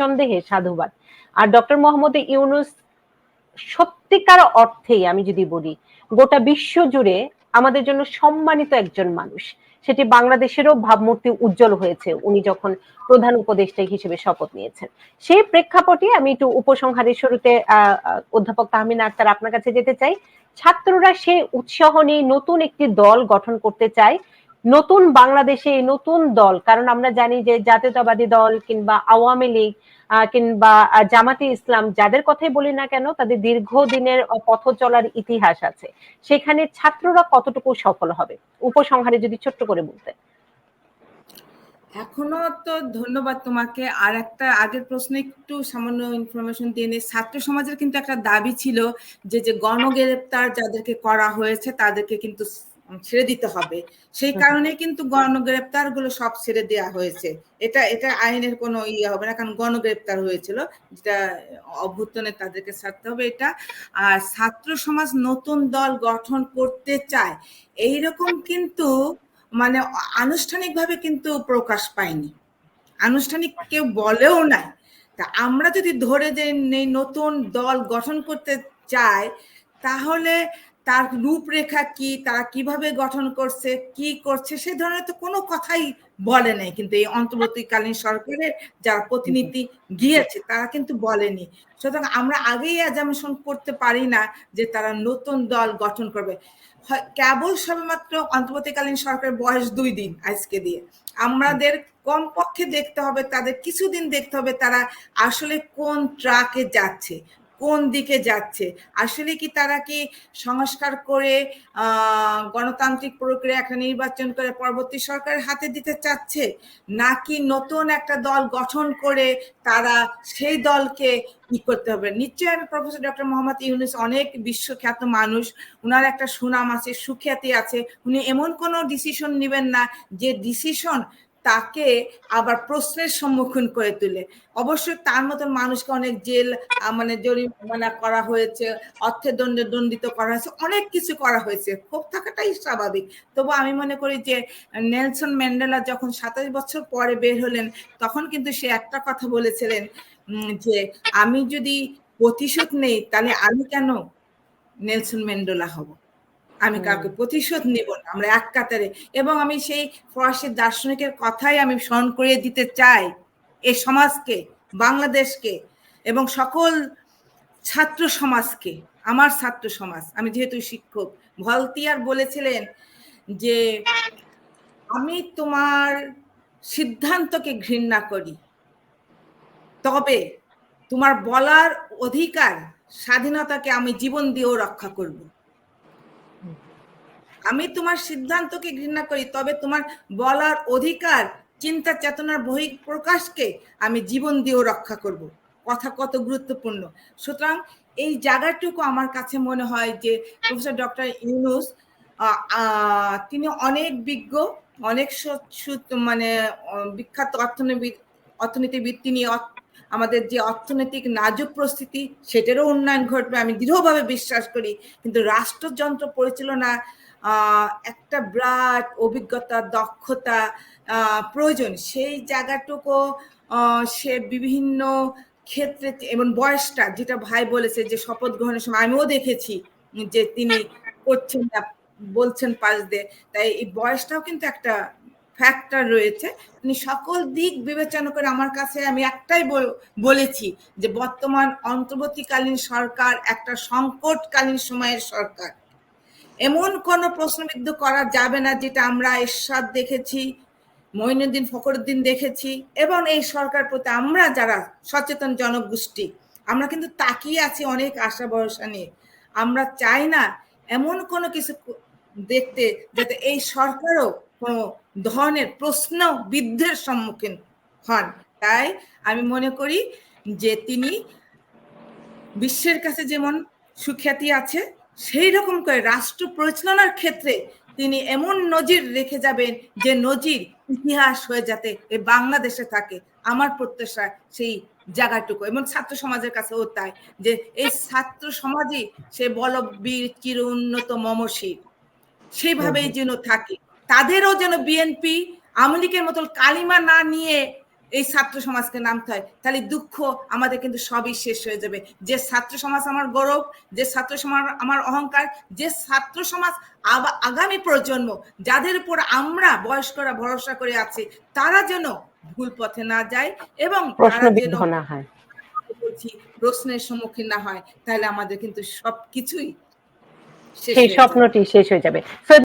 নিঃসন্দেহে সাধুবাদ। আর ডক্টর মোহাম্মদ ইউনুস সত্যিকার অর্থেই আমি যদি বলি, গোটা বিশ্ব জুড়ে আমাদের জন্য সম্মানিত একজন মানুষ। সেটি বাংলাদেশেরও ভাবমূর্তি উজ্জ্বল হয়েছে, উনি যখন প্রধান উপদেষ্টা হিসেবে শপথ নিয়েছেন। সেই প্রেক্ষাপটে আমি একটু উপসংহারের শুরুতে অধ্যাপক তাহমিনা আক্তার আপনার কাছে যেতে চাই। ছাত্ররা সেই উৎসাহ নিয়ে নতুন একটি দল গঠন করতে চায় নতুন বাংলাদেশে নতুন দল, কারণ আমরা জানি যে জাতীয়তাবাদী দল কিংবা আওয়ামী লীগ কিংবা জামাতি ইসলাম, যাদের কথাই বলি না কেন, তাদের দীর্ঘদিনের পথ চলার ইতিহাস আছে। সেখানে ছাত্ররা কতটুকু সফল হবে? উপসংহারে যদি ছোট্ট করে বলতে এখনও তো ধন্যবাদ তোমাকে। আর একটা আগের প্রশ্নে একটু সামান্য ইনফরমেশন দিয়ে নিই। ছাত্র সমাজের কিন্তু একটা দাবি ছিল যে যে গণগ্রেপ্তার যাদেরকে করা হয়েছে, তাদেরকে কিন্তু ছেড়ে দিতে হবে। সেই কারণে কিন্তু গণগ্রেপ্তারগুলো সব ছেড়ে দেওয়া হয়েছে। এটা এটা আইনের কোনো ইয়ে হবে না কারণ গণগ্রেপ্তার হয়েছিল। যেটা অভ্যুত্থানে তাদেরকে ছাড়তে হবে এটা। আর ছাত্র সমাজ নতুন দল গঠন করতে চায় এইরকম কিন্তু মানে আনুষ্ঠানিকভাবে কিন্তু প্রকাশ পায়নি। আনুষ্ঠানিক কেউ বলেও নাই। তা আমরা যদি ধরে যে নতুন দল গঠন করতে চাই তাহলে তার রূপরেখা কি, তারা কীভাবে গঠন করছে, কি করছে, সে ধরনের তো কোনো কথাই বলে নাই। কিন্তু এই অন্তর্বর্তীকালীন সরকারের যারা প্রতিনিধি গিয়েছে, তারা কিন্তু বলেনি। সুতরাং আমরা আগেই অ্যাজামশন করতে পারি না যে তারা নতুন দল গঠন করবে। কেবল সবেমাত্র অন্তর্বর্তীকালীন সরকারের বয়স দুই দিন আজকে দিয়ে। আমাদের কমপক্ষে দেখতে হবে, তাদের কিছুদিন দেখতে হবে তারা আসলে কোন ট্রাকে যাচ্ছে। কোন দিকে যাচ্ছে? আসলে কি তারা কি সংস্কার করে গণতান্ত্রিক প্রক্রিয়া একটা নির্বাচন করে পরবর্তী সরকারের হাতে দিতে চাচ্ছে? নাকি নতুন একটা দল গঠন করে তারা সেই দলকে ই করতে হবে? নিশ্চয়ই আমি প্রফেসর ডক্টর মোহাম্মদ ইউনুস অনেক বিশ্বখ্যাত মানুষ। উনার একটা সুনাম আছে, সুখ্যাতি আছে। উনি এমন কোনো ডিসিশন নেবেন না যে ডিসিশন তাকে আবার প্রশ্নের সম্মুখীন করে তুলে। অবশ্যই তার মতন মানুষকে অনেক জেল মানে জরিমানা করা হয়েছে, অর্থের দণ্ডে দণ্ডিত করা হয়েছে, অনেক কিছু করা হয়েছে। ক্ষোভ থাকাটাই স্বাভাবিক। তবু আমি মনে করি যে, নেলসন ম্যান্ডেলা যখন সাতাশ বছর পরে বের হলেন, তখন কিন্তু সে একটা কথা বলেছিলেন যে আমি যদি প্রতিশোধ নেই, তাহলে আমি কেন নেলসন ম্যান্ডেলা হব? আমি কাউকে প্রতিশোধ নেব না আমরা এক কাতারে। এবং আমি সেই ফরাসি দার্শনিকের কথাই আমি স্মরণ করিয়ে দিতে চাই এই সমাজকে বাংলাদেশকে এবং সকল ছাত্র সমাজকে আমার ছাত্র সমাজ। আমি যেহেতু শিক্ষক ভলতিয়ার বলেছিলেন যে আমি তোমার সিদ্ধান্তকে ঘৃণা করি তবে তোমার বলার অধিকার স্বাধীনতাকে আমি জীবন দিয়েও রক্ষা করব। আমি তোমার সিদ্ধান্তকে ঘৃণা করি, তবে তোমার বলার অধিকার, চিন্তা, চেতনার বহি প্রকাশকে আমি জীবন দিয়েও রক্ষা করব। কথা কত গুরুত্বপূর্ণ। সুতরাং এই জায়গাটুকু আমার কাছে মনে হয় যে প্রফেসর ডক্টর ইউনুস তিনি অনেক বিজ্ঞ, অনেক মানে বিখ্যাত অর্থনীতি, অর্থনীতিবিদ। তিনি আমাদের যে অর্থনৈতিক নাজুক পরিস্থিতি, সেটারও উন্নয়ন ঘটবে, আমি দৃঢ়ভাবে বিশ্বাস করি। কিন্তু রাষ্ট্রযন্ত্র পরিচালনা একটা বিরাট অভিজ্ঞতা, দক্ষতা প্রয়োজন। সেই জায়গাটুকু সে বিভিন্ন ক্ষেত্রে এবং বয়সটা, যেটা ভাই বলেছে যে শপথ গ্রহণের সময় আমিও দেখেছি যে তিনি করছেন না, বলছেন পাশ দিয়ে। তাই এই বয়সটাও কিন্তু একটা ফ্যাক্টর রয়েছে। তিনি সকল দিক বিবেচনা করে আমার কাছে আমি একটাই বলেছি যে বর্তমান অন্তর্বর্তীকালীন সরকার একটা সংকটকালীন সময়ের সরকার। এমন কোনো প্রশ্নবিদ্ধ করা যাবে না যেটা আমরা এরশাদ দেখেছি, মঈনুদ্দিন ফখরুদ্দিন দেখেছি এবং এই সরকার প্রতি আমরা যারা সচেতন জনগোষ্ঠী, আমরা কিন্তু তাকিয়ে আছি অনেক আশা ভরসা নিয়ে। আমরা চাই না এমন কোনো কিছু দেখতে যাতে এই সরকারও কোনো ধরনের প্রশ্ন বিদ্ধের সম্মুখীন হন। তাই আমি মনে করি যে তিনি বিশ্বের কাছে যেমন সুখ্যাতি আছে সেই রকম করে রাষ্ট্র পরিচালনার ক্ষেত্রে তিনি এমন নজির রেখে যাবেন যে নজির ইতিহাস হয়ে যাতে এই বাংলাদেশে থাকে। আমার প্রত্যাশা সেই জায়গাটুকু। এবং ছাত্র সমাজের কাছেও তাই যে এই ছাত্র সমাজই সে বলবীর চির উন্নত মমশীর সেইভাবেই যেন থাকে। তাদেরও যেন বিএনপি আওয়ামী লীগের মতো কালিমা না নিয়ে এই ছাত্র সমাজকে নামতে হয়। তাহলে দুঃখ আমাদের কিন্তু সবই শেষ হয়ে যাবে। যে ছাত্র সমাজ আমার গৌরব যে ছাত্র সমাজ আমার অহংকার যে ছাত্র সমাজ আগামী প্রজন্ম যাদের উপর আমরা বয়স্করা ভরসা করে আছি তারা যেন ভুল পথে না যায় এবং তারা যেন বলছি প্রশ্নের সম্মুখীন না হয় তাহলে আমাদের কিন্তু সবকিছুই শেষ সেই। স্বপ্নটি শেষ হয়ে যাবে।